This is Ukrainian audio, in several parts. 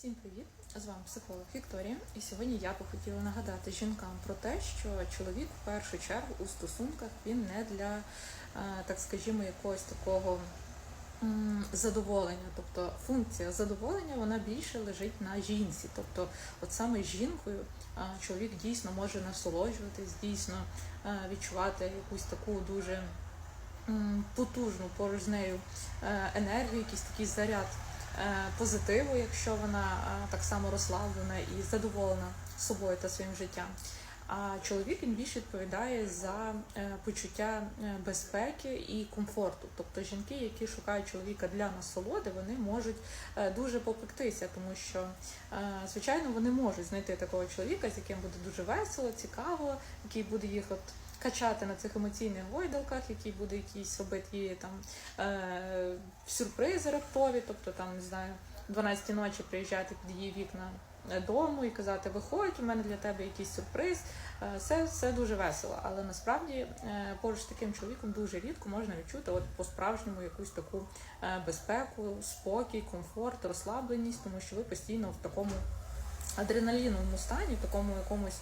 Всім привіт! З вами психолог Вікторія. І сьогодні я би хотіла нагадати жінкам про те, що чоловік в першу чергу у стосунках він не для, е, так скажімо, якогось такого задоволення. Тобто функція задоволення вона більше лежить на жінці. Тобто, от саме з жінкою чоловік дійсно може насолоджуватись, дійсно е, відчувати якусь таку дуже потужну поруч з нею е, енергію, якийсь такий заряд позитиву, якщо вона е, так само розслаблена і задоволена собою та своїм життям. А чоловік він більше відповідає за е, почуття е, безпеки і комфорту. Тобто жінки, які шукають чоловіка для насолоди, вони можуть е, дуже попектися, тому що, звичайно, вони можуть знайти такого чоловіка, з яким буде дуже весело, цікаво, який буде їх от качати на цих емоційних гойдалках, який буде якісь робити там е, сюрпризи раптові, тобто там не знаю, 12 ночі приїжджати під її вікна дому і казати, виходь, у мене для тебе якийсь сюрприз. Це Все, дуже весело, але насправді е, поруч з таким чоловіком дуже рідко можна відчути от по-справжньому якусь таку е, безпеку, спокій, комфорт, розслабленість, тому що ви постійно в такому адреналіновому стані, в такому якомусь.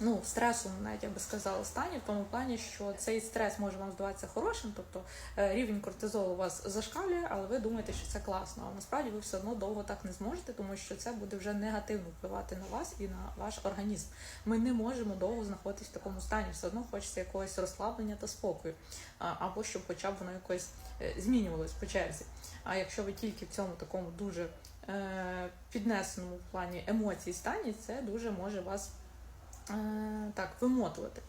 Ну, стресовому, навіть я би сказала, стані, в тому плані, що цей стрес може вам здаватися хорошим, тобто е, рівень кортизолу у вас зашкалює, але ви думаєте, що це класно. А насправді ви все одно довго так не зможете, тому що це буде вже негативно впливати на вас і на ваш організм. Ми не можемо довго знаходитись в такому стані, все одно хочеться якогось розслаблення та спокою, або щоб хоча б воно якось е, змінювалось по черзі. А якщо ви тільки в цьому такому дуже е, піднесеному плані емоцій стані, це дуже може вас так вимотувати.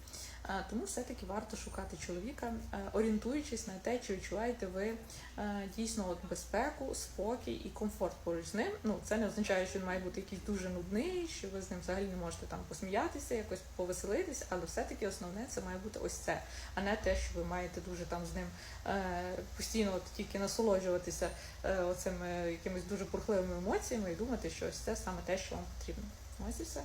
Е, Тому все-таки варто шукати чоловіка, е, орієнтуючись на те, чи відчуваєте ви е, дійсно от безпеку, спокій і комфорт поруч з ним. Ну це не означає, що він має бути якийсь дуже нудний, що ви з ним взагалі не можете там посміятися, якось повеселитись, але все-таки основне це має бути ось це, а не те, що ви маєте дуже там з ним е, постійно от тільки насолоджуватися е, оцими якимись дуже бурхливими емоціями і думати, що ось це саме те, що вам потрібно. Ось і все.